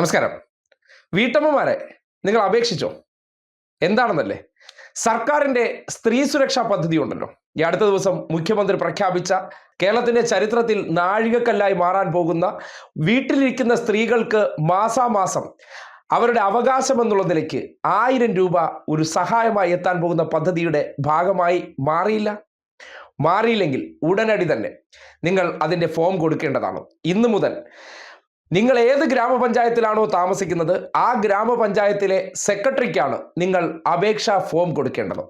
നമസ്കാരം. വീട്ടമ്മമാരെ നിങ്ങൾ അപേക്ഷിച്ചോ? എന്താണെന്നല്ലേ? സർക്കാരിന്റെ സ്ത്രീ സുരക്ഷാ പദ്ധതി ഉണ്ടല്ലോ. ഈ അടുത്ത ദിവസം മുഖ്യമന്ത്രി പ്രഖ്യാപിച്ച കേരളത്തിന്റെ ചരിത്രത്തിൽ നാഴികക്കല്ലായി മാറാൻ പോകുന്ന വീട്ടിലിരിക്കുന്ന സ്ത്രീകൾക്ക് മാസാമാസം അവരുടെ അവകാശം എന്നുള്ള നിലയ്ക്ക് ആയിരം രൂപ ഒരു സഹായമായി എത്താൻ പോകുന്ന പദ്ധതിയുടെ ഭാഗമായി മാറിയില്ല. മാറിയില്ലെങ്കിൽ ഉടനടി തന്നെ നിങ്ങൾ അതിന്റെ ഫോം കൊടുക്കേണ്ടതാണ്. ഇന്നു മുതൽ നിങ്ങൾ ഏത് ഗ്രാമപഞ്ചായത്തിലാണോ താമസിക്കുന്നത് ആ ഗ്രാമപഞ്ചായത്തിലെ സെക്രട്ടറിക്കാണ് നിങ്ങൾ അപേക്ഷാ ഫോം കൊടുക്കേണ്ടത്.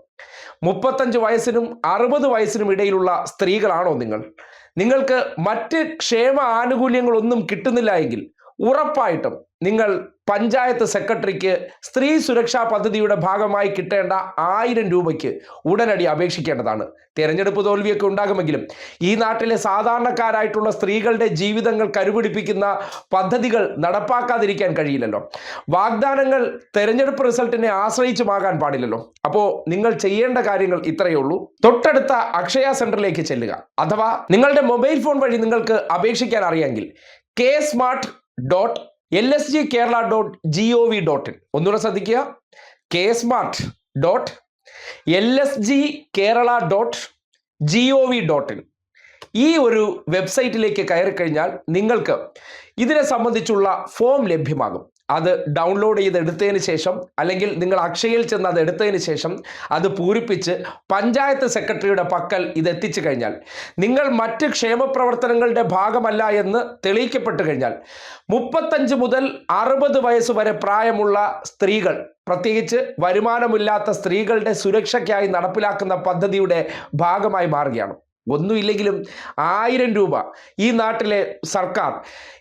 മുപ്പത്തഞ്ച് വയസ്സിനും അറുപത് വയസ്സിനും ഇടയിലുള്ള സ്ത്രീകളാണോ നിങ്ങൾ? നിങ്ങൾക്ക് മറ്റ് ക്ഷേമ ആനുകൂല്യങ്ങളൊന്നും കിട്ടുന്നില്ല എങ്കിൽ ഉറപ്പായിട്ടും നിങ്ങൾ പഞ്ചായത്ത് സെക്രട്ടറിക്ക് സ്ത്രീ സുരക്ഷാ പദ്ധതിയുടെ ഭാഗമായി കിട്ടേണ്ട ആയിരം രൂപയ്ക്ക് ഉടനടി അപേക്ഷിക്കേണ്ടതാണ്. തെരഞ്ഞെടുപ്പ് തോൽവിയൊക്കെ ഉണ്ടാകുമെങ്കിലും ഈ നാട്ടിലെ സാധാരണക്കാരായിട്ടുള്ള സ്ത്രീകളുടെ ജീവിതങ്ങൾ കരുപിടിപ്പിക്കുന്ന പദ്ധതികൾ നടപ്പാക്കാതിരിക്കാൻ കഴിയില്ലല്ലോ. വാഗ്ദാനങ്ങൾ തെരഞ്ഞെടുപ്പ് റിസൾട്ടിനെ ആശ്രയിച്ചുമാകാൻ പാടില്ലല്ലോ. അപ്പോൾ നിങ്ങൾ ചെയ്യേണ്ട കാര്യങ്ങൾ ഇത്രയേ ഉള്ളൂ. തൊട്ടടുത്ത അക്ഷയ സെന്ററിലേക്ക് ചെല്ലുക. അഥവാ നിങ്ങളുടെ മൊബൈൽ ഫോൺ വഴി നിങ്ങൾക്ക് അപേക്ഷിക്കാൻ അറിയാമെങ്കിൽ K smart dot L S G Kerala dot G O V dot in ഒന്നുകൂടെ ശ്രദ്ധിക്കുക. K smart dot L S G Kerala dot G O V dot in ഈ ഒരു വെബ്സൈറ്റിലേക്ക് കയറി കഴിഞ്ഞാൽ നിങ്ങൾക്ക് ഇതിനെ സംബന്ധിച്ചുള്ള ഫോം ലഭ്യമാകും. അത് ഡൗൺലോഡ് ചെയ്ത് എടുത്തതിന് ശേഷം അല്ലെങ്കിൽ നിങ്ങൾ അക്ഷയയിൽ ചെന്ന് അത് എടുത്തതിന് ശേഷം അത് പൂരിപ്പിച്ച് പഞ്ചായത്ത് സെക്രട്ടറിയുടെ പക്കൽ ഇത് എത്തിച്ചു കഴിഞ്ഞാൽ നിങ്ങൾ മറ്റ് ക്ഷേമ പ്രവർത്തനങ്ങളുടെ ഭാഗമല്ല എന്ന് തെളിയിക്കപ്പെട്ട് കഴിഞ്ഞാൽ മുപ്പത്തഞ്ച് മുതൽ അറുപത് വയസ്സ് വരെ പ്രായമുള്ള സ്ത്രീകൾ പ്രത്യേകിച്ച് വരുമാനമില്ലാത്ത സ്ത്രീകളുടെ സുരക്ഷയ്ക്കായി നടപ്പിലാക്കുന്ന പദ്ധതിയുടെ ഭാഗമായി മാറുകയാണ്. ഒന്നുമില്ലെങ്കിലും ആയിരം രൂപ ഈ നാട്ടിലെ സർക്കാർ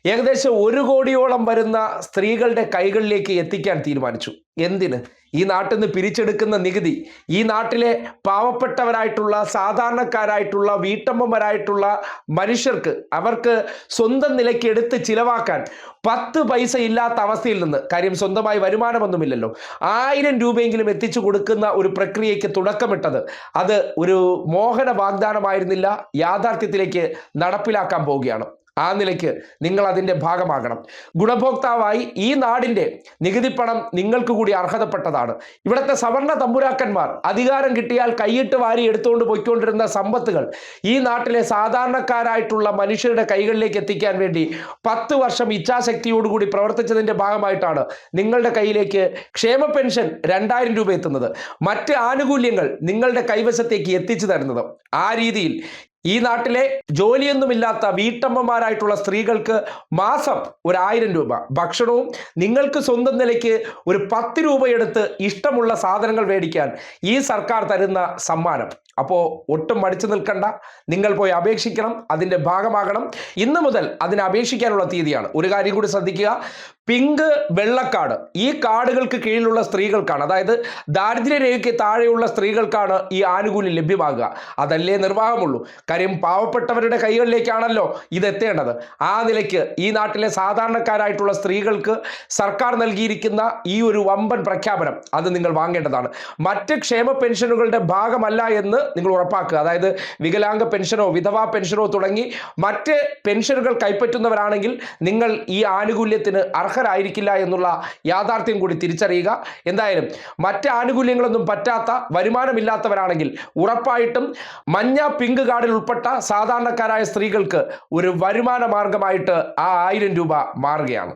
ഏകദേശം ഒരു കോടിയോളം വരുന്ന സ്ത്രീകളുടെ കൈകളിലേക്ക് എത്തിക്കാൻ തീരുമാനിച്ചു. എന്തിന്? ഈ നാട്ടിൽ നിന്ന് പിരിച്ചെടുക്കുന്ന നികുതി ഈ നാട്ടിലെ പാവപ്പെട്ടവരായിട്ടുള്ള സാധാരണക്കാരായിട്ടുള്ള വീട്ടമ്മമാരായിട്ടുള്ള മനുഷ്യർക്ക് അവർക്ക് സ്വന്തം നിലയ്ക്ക് എടുത്ത് ചിലവാക്കാൻ പത്ത് പൈസ ഇല്ലാത്ത അവസ്ഥയിൽ നിന്ന് കാര്യം സ്വന്തമായി വരുമാനമൊന്നുമില്ലല്ലോ ആയിരം രൂപയെങ്കിലും എത്തിച്ചു കൊടുക്കുന്ന ഒരു പ്രക്രിയയ്ക്ക് തുടക്കമിട്ടത് അത് ഒരു മോഹന വാഗ്ദാനമായിരുന്നില്ല യാഥാർത്ഥ്യത്തിലേക്ക് നടപ്പിലാക്കാൻ പോവുകയാണ്. ആ നിലയ്ക്ക് നിങ്ങൾ അതിന്റെ ഭാഗമാകണം. ഗുണഭോക്താവായി ഈ നാടിന്റെ നികുതി പണം നിങ്ങൾക്ക് കൂടി അർഹതപ്പെട്ടതാണ്. ഇവിടുത്തെ സവർണ തമ്പുരാക്കന്മാർ അധികാരം കിട്ടിയാൽ കൈയിട്ട് വാരി എടുത്തുകൊണ്ട് പോയിക്കൊണ്ടിരുന്ന സമ്പത്തുകൾ ഈ നാട്ടിലെ സാധാരണക്കാരായിട്ടുള്ള മനുഷ്യരുടെ കൈകളിലേക്ക് എത്തിക്കാൻ വേണ്ടി പത്ത് വർഷം ഇച്ഛാശക്തിയോടുകൂടി പ്രവർത്തിച്ചതിന്റെ ഭാഗമായിട്ടാണ് നിങ്ങളുടെ കയ്യിലേക്ക് ക്ഷേമ പെൻഷൻ രണ്ടായിരം രൂപ എത്തുന്നത്. മറ്റ് ആനുകൂല്യങ്ങൾ നിങ്ങളുടെ കൈവശത്തേക്ക് എത്തിച്ചു തരുന്നത് ആ രീതിയിൽ ഈ നാട്ടിലെ ജോലിയൊന്നുമില്ലാത്ത വീട്ടമ്മമാരായിട്ടുള്ള സ്ത്രീകൾക്ക് മാസം ഒരു ആയിരം രൂപ. ഭക്ഷണവും നിങ്ങൾക്ക് സ്വന്തം നിലയ്ക്ക് ഒരു പത്ത് രൂപയെടുത്ത് ഇഷ്ടമുള്ള സാധനങ്ങൾ മേടിക്കാൻ ഈ സർക്കാർ തരുന്ന സമ്മാനം. അപ്പോൾ ഒട്ടും മടിച്ചു നിൽക്കണ്ട. നിങ്ങൾ പോയി അപേക്ഷിക്കണം അതിന്റെ ഭാഗമാകണം. ഇന്ന് മുതൽ അതിന് അപേക്ഷിക്കാനുള്ള തീയതിയാണ്. ഒരു കാര്യം കൂടി ശ്രദ്ധിക്കുക. പിങ്ക് വെള്ളക്കാട്. ഈ കാർഡുകൾക്ക് കീഴിലുള്ള സ്ത്രീകൾക്കാണ്. അതായത് ദാരിദ്ര്യരേഖയ്ക്ക് താഴെയുള്ള സ്ത്രീകൾക്കാണ് ഈ ആനുകൂല്യം ലഭ്യമാകുക. അതല്ലേ നിർവാഹമുള്ളൂ. കാര്യം പാവപ്പെട്ടവരുടെ കൈകളിലേക്കാണല്ലോ ഇത് എത്തേണ്ടത്. ആ നിലയ്ക്ക് ഈ നാട്ടിലെ സാധാരണക്കാരായിട്ടുള്ള സ്ത്രീകൾക്ക് സർക്കാർ നൽകിയിരിക്കുന്ന ഈ ഒരു വമ്പൻ പ്രഖ്യാപനം അത് നിങ്ങൾ വാങ്ങേണ്ടതാണ്. മറ്റ് ക്ഷേമ പെൻഷനുകളുടെ ഭാഗമല്ല എന്ന് നിങ്ങൾ ഉറപ്പാക്കുക. അതായത് വികലാംഗ പെൻഷനോ വിധവാ പെൻഷനോ തുടങ്ങി മറ്റ് പെൻഷനുകൾ കൈപ്പറ്റുന്നവരാണെങ്കിൽ നിങ്ങൾ ഈ ആനുകൂല്യത്തിന് അർഹരായിരിക്കില്ല എന്നുള്ള യാഥാർത്ഥ്യം കൂടി തിരിച്ചറിയുക. എന്തായാലും മറ്റ് ആനുകൂല്യങ്ങളൊന്നും പറ്റാത്ത വരുമാനമില്ലാത്തവരാണെങ്കിൽ ഉറപ്പായിട്ടും മഞ്ഞ പിങ്ക് കാർഡിൽ ഉൾപ്പെട്ട സാധാരണക്കാരായ സ്ത്രീകൾക്ക് ഒരു വരുമാന മാർഗമായിട്ട് ആ ആയിരം രൂപ മാറുകയാണ്.